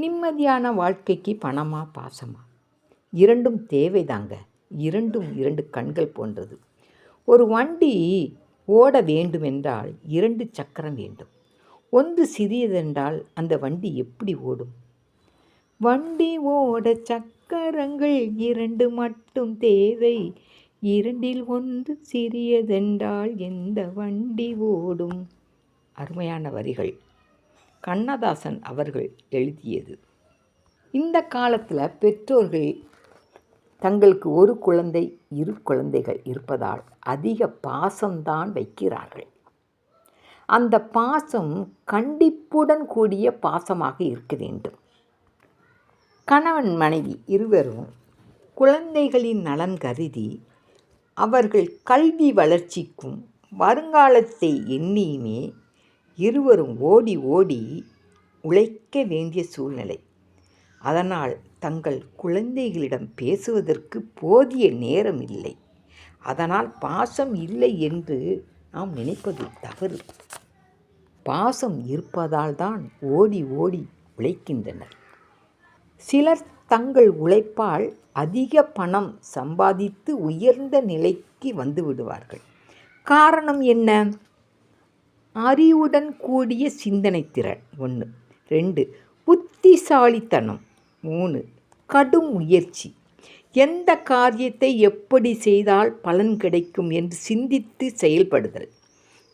நிம்மதியான வாழ்க்கைக்கு பணமா பாசமா? இரண்டும் தேவைதாங்க. இரண்டும் இரண்டு கண்கள் போன்றது. ஒரு வண்டி ஓட வேண்டுமென்றால் இரண்டு சக்கரம் வேண்டும். ஒன்று சிறியதென்றால் அந்த வண்டி எப்படி ஓடும்? வண்டி ஓட சக்கரங்கள் இரண்டு மட்டும் தேவை. இரண்டில் ஒன்று சிறியதென்றால் எந்த வண்டி ஓடும்? அருமையான வரிகள். கண்ணதாசன் அவர்கள் எழுதியது. இந்த காலத்தில் பெற்றோர்கள் தங்களுக்கு ஒரு குழந்தை இரு குழந்தைகள் இருப்பதால் அதிக பாசம்தான் வைக்கிறார்கள். அந்த பாசம் கண்டிப்புடன் கூடிய பாசமாக இருக்க வேண்டும். கணவன் மனைவி இருவரும் குழந்தைகளின் நலன் கருதி அவர்கள் கல்வி வளர்ச்சிக்கும் வருங்காலத்தை எண்ணியுமே இருவரும் ஓடி ஓடி உழைக்க வேண்டிய சூழ்நிலை. அதனால் தங்கள் குழந்தைகளிடம் பேசுவதற்கு போதிய நேரம் இல்லை. அதனால் பாசம் இல்லை என்று நாம் நினைப்பது தவறு. பாசம் இருப்பதால் தான் ஓடி ஓடி உழைக்கின்றனர். சிலர் தங்கள் உழைப்பால் அதிக பணம் சம்பாதித்து உயர்ந்த நிலைக்கு வந்து விடுவார்கள். காரணம் என்ன? அறிவுடன் கூடிய சிந்தனை திறன். ஒன்று ரெண்டு புத்திசாலித்தனம். மூணு கடும் முயற்சி. எந்த காரியத்தை எப்படி செய்தால் பலன் கிடைக்கும் என்று சிந்தித்து செயல்படுதல்.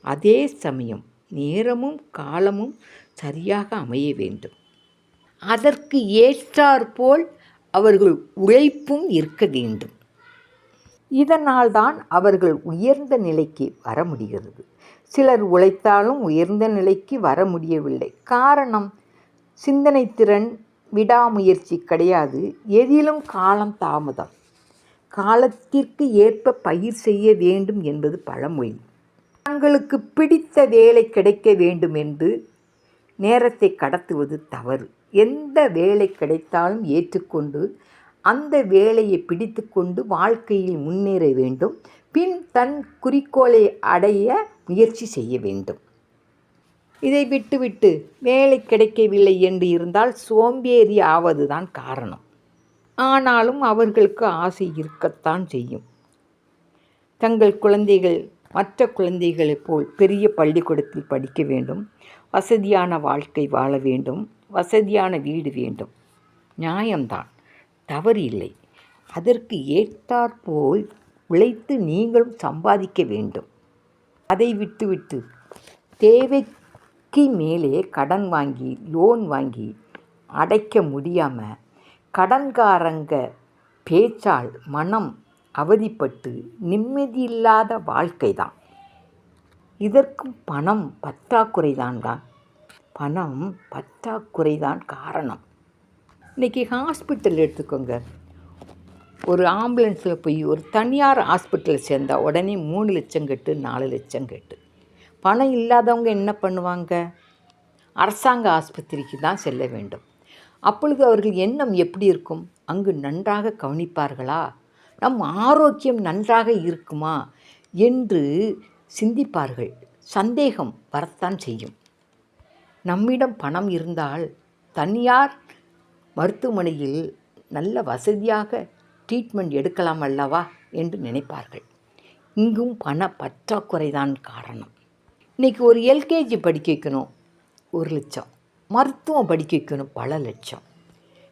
அதே சமயம் நேரமும் காலமும் சரியாக அமைய வேண்டும். அதற்கு ஏற்றாற்போல் அவர்கள் உழைப்பும் இருக்க வேண்டும். இதனால்தான் அவர்கள் உயர்ந்த நிலைக்கு வர முடிகிறது. சிலர் உழைத்தாலும் உயர்ந்த நிலைக்கு வர முடியவில்லை. காரணம் சிந்தனை திறன் விடாமுயற்சி கிடையாது. எதிலும் காலம் தாமதம். காலத்திற்கு ஏற்ப பயிர் செய்ய வேண்டும் என்பது பழமொழி. தங்களுக்கு பிடித்த வேலை கிடைக்க வேண்டும் என்று நேரத்தை கடத்துவது தவறு. எந்த வேலை கிடைத்தாலும் ஏற்றுக்கொண்டு அந்த வேலையை பிடித்து கொண்டு வாழ்க்கையில் முன்னேற வேண்டும். பின் தன் குறிக்கோளை அடைய முயற்சி செய்ய வேண்டும். இதை விட்டுவிட்டு வேலை கிடைக்கவில்லை என்று இருந்தால் சோம்பேறி ஆவதுதான் காரணம். ஆனாலும் அவர்களுக்கு ஆசை இருக்கத்தான் செய்யும். தங்கள் குழந்தைகள் மற்ற குழந்தைகளைப் போல் பெரிய பள்ளிக்கூடத்தில் படிக்க வேண்டும். வசதியான வாழ்க்கை வாழ வேண்டும். வசதியான வீடு வேண்டும். நியாயம்தான். தவறு இல்லை அதற்கு ஏற்றாற்போல் உழைத்து நீங்களும் சம்பாதிக்க வேண்டும். அதை விட்டுவிட்டு தேவைக்கு மேலே கடன் வாங்கி லோன் வாங்கி அடைக்க முடியாமல் கடன்காரங்க பேச்சால் மனம் அவதிப்பட்டு நிம்மதியில்லாத வாழ்க்கை தான் இதற்கும் பணம் பற்றாக்குறை தான் தான் பணம் பற்றாக்குறை தான் காரணம். இன்றைக்கி ஹாஸ்பிட்டல் எடுத்துக்கோங்க. ஒரு ஆம்புலன்ஸில் போய் ஒரு தனியார் ஹாஸ்பிட்டலில் சேர்ந்தால் உடனே மூணு லட்சம் கட்டு நாலு லட்சம் கட்டு. பணம் இல்லாதவங்க என்ன பண்ணுவாங்க? அரசாங்க ஆஸ்பத்திரிக்கு தான் செல்ல வேண்டும். அப்பொழுது அவர்கள் எண்ணம் எப்படி இருக்கும்? அங்கு நன்றாக கவனிப்பார்களா? நம் ஆரோக்கியம் நன்றாக இருக்குமா? என்று சிந்திப்பார்கள். சந்தேகம் வரத்தான் செய்யும். நம்மிடம் பணம் இருந்தால் தனியார் மருத்துவமனையில் நல்ல வசதியாக ட்ரீட்மெண்ட் எடுக்கலாம் அல்லவா என்று நினைப்பார்கள். இங்கும் பண பற்றாக்குறைதான் காரணம். இன்றைக்கி ஒரு எல்கேஜி படிக்க வைக்கணும் ஒரு லட்சம். மருத்துவம் படிக்க வைக்கணும் பல லட்சம்.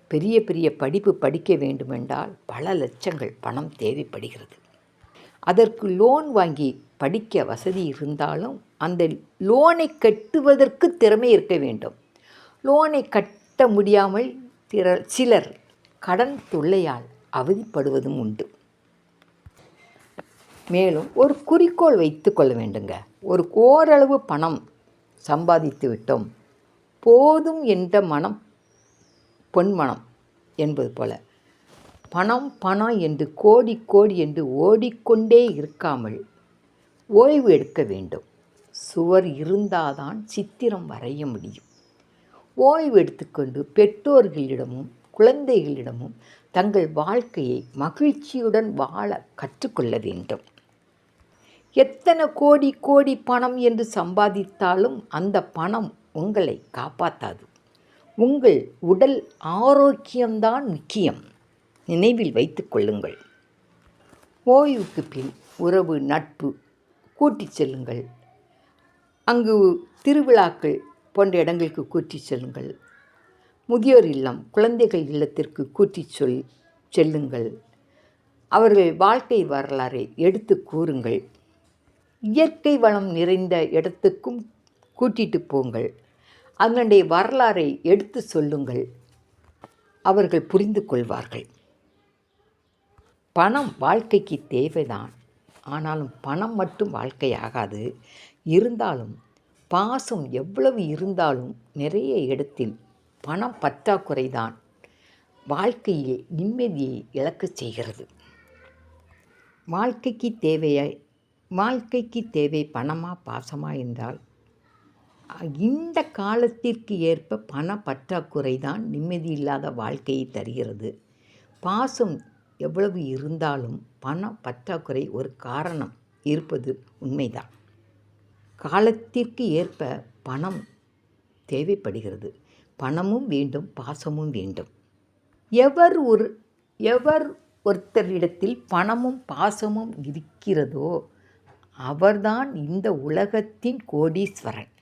பெரிய பெரிய படிப்பு படிக்க வேண்டுமென்றால் பல லட்சங்கள் பணம் தேவைப்படுகிறது. அதற்கு லோன் வாங்கி படிக்க வசதி இருந்தாலும் அந்த லோனை கட்டுவதற்கு திறமை இருக்க வேண்டும். லோனை கட்ட முடியாமல் திற சிலர் கடன் தொல்லையால் அவதிப்படுவதும் உண்டு. மேலும் ஒரு குறிக்கோள் வைத்து கொள்ள வேண்டுங்க. ஒரு ஓரளவு பணம் சம்பாதித்து விட்டோம். போதும் என்ற மனம் பொன்மனம் என்பது போல. பணம் பணம் என்று கோடி கோடி என்று ஓடிக்கொண்டே இருக்காமல் ஓய்வு எடுக்க வேண்டும். சுவர் இருந்தாதான் சித்திரம் வரைய முடியும். ஓய்வு எடுத்துக்கொண்டு பெற்றோர்களிடமும் குழந்தைகளிடமும் தங்கள் வாழ்க்கையை மகிழ்ச்சியுடன் வாழ கற்றுக்கொள்ள வேண்டும். எத்தனை கோடி கோடி பணம் என்று சம்பாதித்தாலும் அந்த பணம் உங்களை காப்பாற்றாது உங்கள் உடல் ஆரோக்கியம்தான் முக்கியம். நினைவில் வைத்து கொள்ளுங்கள். ஓய்வுக்கு பின் உறவு நட்பு கூட்டிச் செல்லுங்கள். அங்கு திருவிழாக்கள் போன்ற இடங்களுக்கு கூட்டிச் செல்லுங்கள். முதியோர் இல்லம் குழந்தைகள் இல்லத்திற்கு கூட்டிச் சொல் செல்லுங்கள். அவர்கள் வாழ்க்கை வரலாறை எடுத்து கூறுங்கள். இயற்கை வளம் நிறைந்த இடத்துக்கும் கூட்டிட்டு போங்கள். அதனுடைய வரலாறை எடுத்து சொல்லுங்கள். அவர்கள் புரிந்து கொள்வார்கள். பணம் வாழ்க்கைக்கு தேவைதான். ஆனாலும் பணம் மட்டும் வாழ்க்கையாகாது. இருந்தாலும் பாசம் எவ்வளவு இருந்தாலும் நிறைய இடத்தில் பணம் பற்றாக்குறைதான் வாழ்க்கையில் நிம்மதியை இழக்கச் செய்கிறது. வாழ்க்கைக்கு தேவையை வாழ்க்கைக்கு தேவை பணமா பாசமா என்றால் இந்த காலத்திற்கு ஏற்ப பண பற்றாக்குறை தான் நிம்மதி இல்லாத வாழ்க்கையை தருகிறது. பாசம் எவ்வளவு இருந்தாலும் பண பற்றாக்குறை ஒரு காரணம் இருப்பது உண்மைதான். காலத்திற்கு ஏற்ப பணம் தேவைப்படுகிறது. பணமும் வேண்டும் பாசமும் வேண்டும். எவர் ஒரு எவர் ஒருத்தரிடத்தில் பணமும் பாசமும் இருக்கிறதோ அவர்தான் இந்த உலகத்தின் கோடீஸ்வரன்.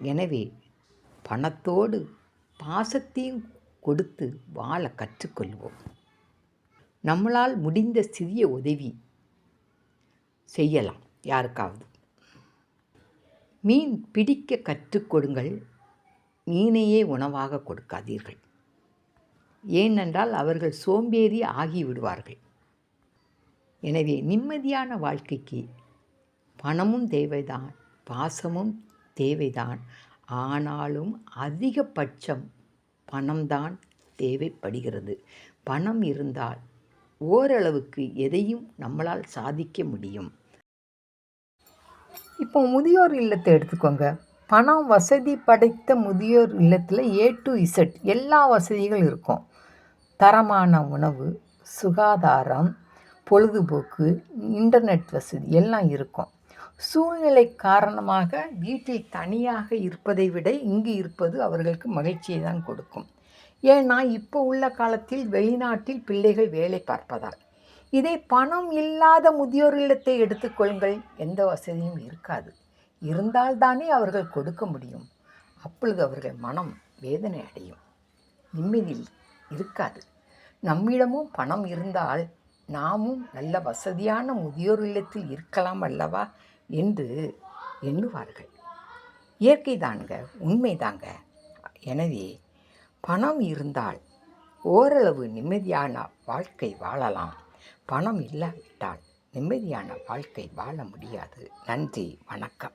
எனவே பணத்தோடு பாசத்தையும் கொடுத்து வாழ கற்றுக்கொள்வோம். நம்மளால் முடிந்த சிறிய உதவி செய்யலாம் யாருக்காவது. மீன் பிடிக்க கற்றுக்கொடுங்கள் மீனையே உணவாக கொடுக்காதீர்கள். ஏனென்றால் அவர்கள் சோம்பேறி ஆகிவிடுவார்கள். எனவே நிம்மதியான வாழ்க்கைக்கு பணமும் தேவைதான் பாசமும் தேவைதான். ஆனாலும் அதிகபட்சம் பணம்தான் தேவைப்படுகிறது. பணம் இருந்தால் ஓரளவுக்கு எதையும் நம்மளால் சாதிக்க முடியும். இப்போ முதியோர் இல்லத்தை எடுத்துக்கோங்க. பணம் வசதி படைத்த முதியோர் இல்லத்தில் ஏ டு இசட் எல்லா வசதிகளும் இருக்கும். தரமான உணவு சுகாதாரம் பொழுதுபோக்கு இன்டர்நெட் வசதி எல்லாம் இருக்கும். சூழ்நிலை காரணமாக வீட்டில் தனியாக இருப்பதை விட இங்கு இருப்பது அவர்களுக்கு மகிழ்ச்சியை தான் கொடுக்கும். ஏன்னா இப்போ உள்ள காலத்தில் வெளிநாட்டில் பிள்ளைகள் வேலை பார்ப்பதால். இதே பணம் இல்லாத முதியோர் இல்லத்தை எடுத்துக்கொள்ளுங்கள் எந்த வசதியும் இருக்காது. இருந்தால்தானே அவர்கள் கொடுக்க முடியும். அப்பொழுது அவர்கள் மனம் வேதனை அடையும். நிம்மதி இருக்காது. நம்மிடமும் பணம் இருந்தால் நாமும் நல்ல வசதியான முதியோர் இல்லத்தில் இருக்கலாம் அல்லவா என்று எண்ணுவார்கள். இயற்கை தாங்க உண்மைதாங்க எனவே பணம் இருந்தால் ஓரளவு நிம்மதியான வாழ்க்கை வாழலாம். பணம் இல்லாவிட்டால் நிம்மதியான வாழ்க்கை வாழ முடியாது. நன்றி வணக்கம்.